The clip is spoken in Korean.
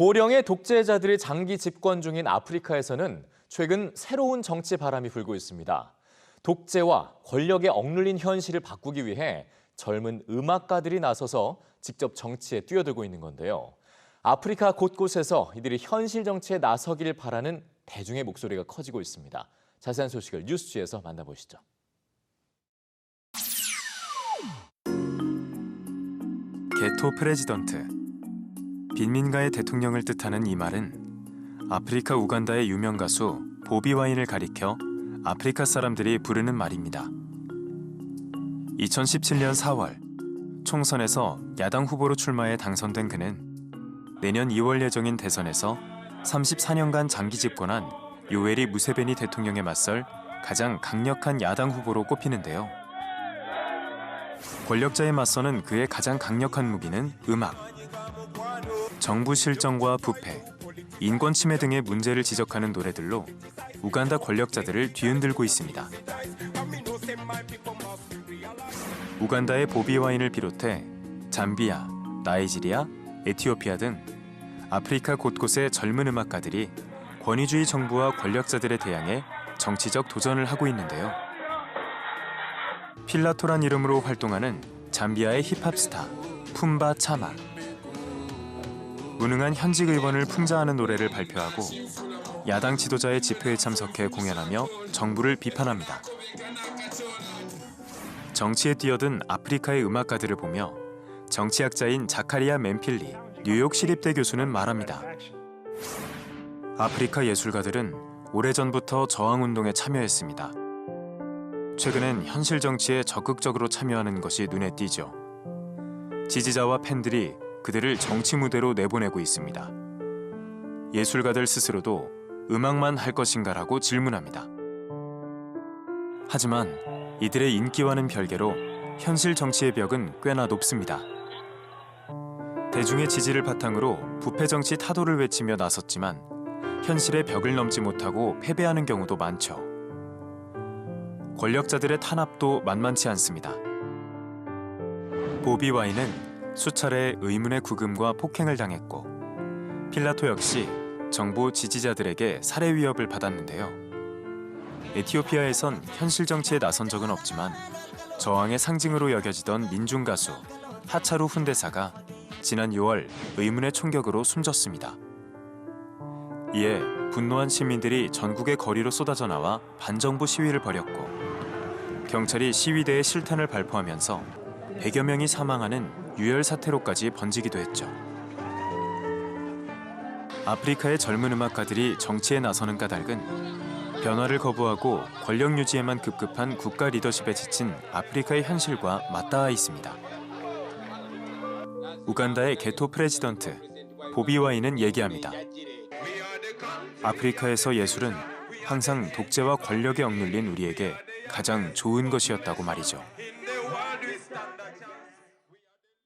고령의 독재자들이 장기 집권 중인 아프리카에서는 최근 새로운 정치 바람이 불고 있습니다. 독재와 권력에 억눌린 현실을 바꾸기 위해 젊은 음악가들이 나서서 직접 정치에 뛰어들고 있는 건데요. 아프리카 곳곳에서 이들이 현실 정치에 나서길 바라는 대중의 목소리가 커지고 있습니다. 자세한 소식을 뉴스지에서 만나보시죠. 게토 프레지던트 빈민가의 대통령을 뜻하는 이 말은 아프리카 우간다의 유명 가수 보비 와인을 가리켜 아프리카 사람들이 부르는 말입니다. 2017년 4월 총선에서 야당 후보로 출마해 당선된 그는 내년 2월 예정인 대선에서 34년간 장기 집권한 요에리 무세베니 대통령에 맞설 가장 강력한 야당 후보로 꼽히는데요. 권력자에 맞서는 그의 가장 강력한 무기는 음악. 정부 실정과 부패, 인권 침해 등의 문제를 지적하는 노래들로 우간다 권력자들을 뒤흔들고 있습니다. 우간다의 보비 와인을 비롯해 잠비아, 나이지리아, 에티오피아 등 아프리카 곳곳의 젊은 음악가들이 권위주의 정부와 권력자들에 대항해 정치적 도전을 하고 있는데요. 필라토란 이름으로 활동하는 잠비아의 힙합 스타 품바 차마. 무능한 현직 의원을 풍자하는 노래를 발표하고 야당 지도자의 집회에 참석해 공연하며 정부를 비판합니다. 정치에 뛰어든 아프리카의 음악가들을 보며 정치학자인 자카리아 맨필리 뉴욕 시립대 교수는 말합니다. 아프리카 예술가들은 오래전부터 저항운동에 참여했습니다. 최근엔 현실 정치에 적극적으로 참여하는 것이 눈에 띄죠. 지지자와 팬들이 그들을 정치 무대로 내보내고 있습니다. 예술가들 스스로도 음악만 할 것인가라고 질문합니다. 하지만 이들의 인기와는 별개로 현실 정치의 벽은 꽤나 높습니다. 대중의 지지를 바탕으로 부패 정치 타도를 외치며 나섰지만 현실의 벽을 넘지 못하고 패배하는 경우도 많죠. 권력자들의 탄압도 만만치 않습니다. 보비 와인은 수차례 의문의 구금과 폭행을 당했고 필라토 역시 정부 지지자들에게 살해 위협을 받았는데요. 에티오피아에선 현실 정치에 나선 적은 없지만 저항의 상징으로 여겨지던 민중 가수 하차루 훈대사가 지난 6월 의문의 총격으로 숨졌습니다. 이에 분노한 시민들이 전국의 거리로 쏟아져 나와 반정부 시위를 벌였고 경찰이 시위대에 실탄을 발포하면서 100여 명이 사망하는 유혈 사태로까지 번지기도 했죠. 아프리카의 젊은 음악가들이 정치에 나서는 까닭은 변화를 거부하고 권력 유지에만 급급한 국가 리더십에 지친 아프리카의 현실과 맞닿아 있습니다. 우간다의 게토 프레지던트 보비 와인은 얘기합니다. 아프리카에서 예술은 항상 독재와 권력에 억눌린 우리에게 가장 좋은 것이었다고 말이죠.